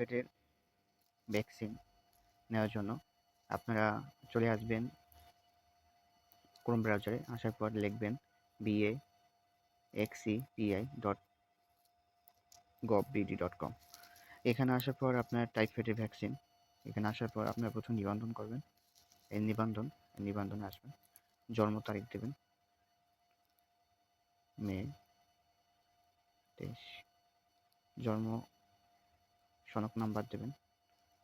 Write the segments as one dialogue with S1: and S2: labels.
S1: টাইফয়েডের vaccine নেওয়ার জন্য আপনারা চলে আসবেন ক্রোম ব্রাউজারে আসার পর লিখবেন BA XPI dot gov BD dot com এখানে আসার পর আপনার টাইফয়েডের ভ্যাকসিন এখানে আসার পর আপনার প্রথম নিবন্ধন করবেন এই নিবন্ধন নিবন্ধনে আসবেন, জন্ম তারিখ দেবেন। মে তেইশ। জন্ম সনক নাম্বার দেবেন।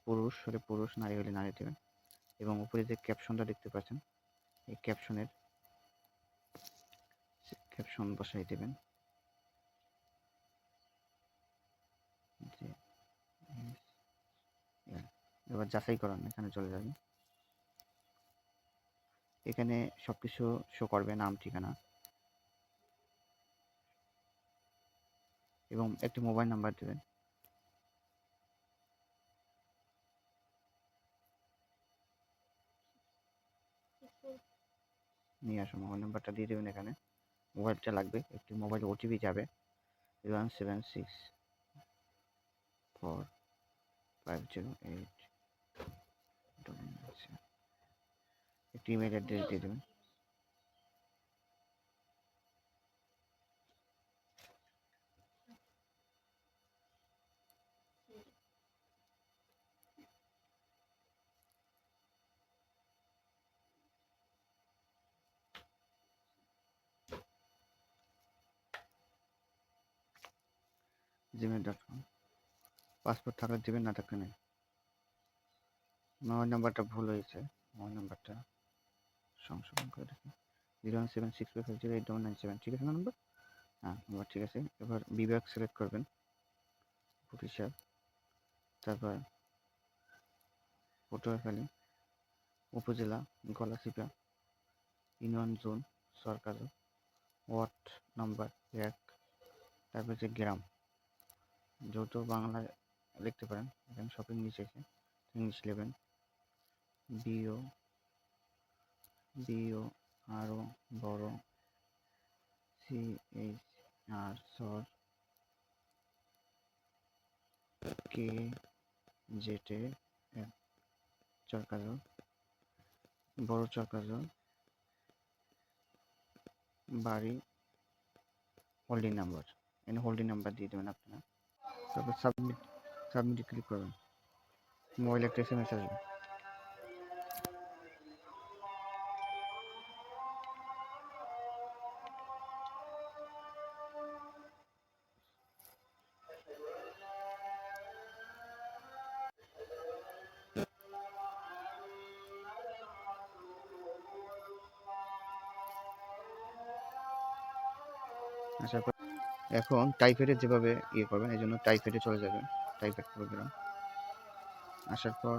S1: পুরুষ হলে পুরুষ, নারী হলে নারী দেবেন। এবং উপরে যে ক্যাপশনটা দেখতে পাচ্ছেন, এই ক্যাপশনের ক্যাপশন বসাই দেবেন। এবার যাচাই করান, এখানে চলে যাবেন। এখানে সব কিছু শো করবে, নাম, ঠিকানা। এবং একটি মোবাইল নাম্বার দেবেন। নিয়ে আসুন, মোবাইল নাম্বারটা দিয়ে দেবেন এখানে। মোবাইলটা লাগবে, একটি মোবাইল ওটিপি যাবে। One seven six four five zero eight একটি ইমেল অ্যাড্রেস দিয়ে দেবেন। জিমেল ডট কম পাসপোর্ট থাকলে দেবেন, না থাকলে নেই। মোবাইল নাম্বারটা ভুল হয়েছে মোবাইল নাম্বারটা সংশোধন করে দেখুন zero one seven six five zero eight double nine seven, ঠিক আছে নাম্বার? হ্যাঁ নাম্বার ঠিক আছে। এবার বিভাগ সিলেক্ট করবেন অফিসার তারপর পটুয়াখালী উপজেলা গলাচিপা ইউনিয়ন জোন সরকার ওয়ার্ড নাম্বার এক, তারপর যে গ্রাম। যৌথ বাংলায় লিখতে পারেন, এখানে সব ইংলিশ আছে ইংলিশ নেবেন বিও বিও আরও বড় সি এইচ আর সর কে জেটে চরকাজ বড় চরকাজ বাড়ি হোল্ডিং নাম্বার এখানে হোল্ডিং নাম্বার দিয়ে দেবেন আপনারা। তারপর সাবমিট সাবমিটে ক্লিক করবেন মোবাইলে একটা এস এম এস আসবে আসার পর এখন টাইফয়েডের যেভাবে ইয়ে করবেন, এই জন্য টাইফয়েডে চলে যাবেন টাইফয়েড প্রোগ্রাম আসার পর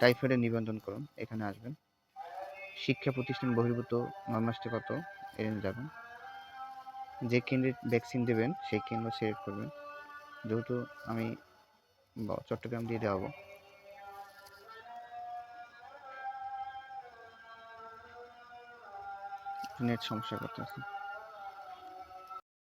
S1: টাইফয়েডের নিবন্ধন করুন, এখানে আসবেন। শিক্ষা প্রতিষ্ঠান বহির্ভূত নর্মাসটি কত এখানে যাবেন। যে কেন্দ্রে ভ্যাকসিন দেবেন, সেই কেন্দ্র সিলেক্ট করবেন। যেহেতু আমি চট্টগ্রাম দিয়ে দেওয়াবো। নেট সমস্যা করতেছে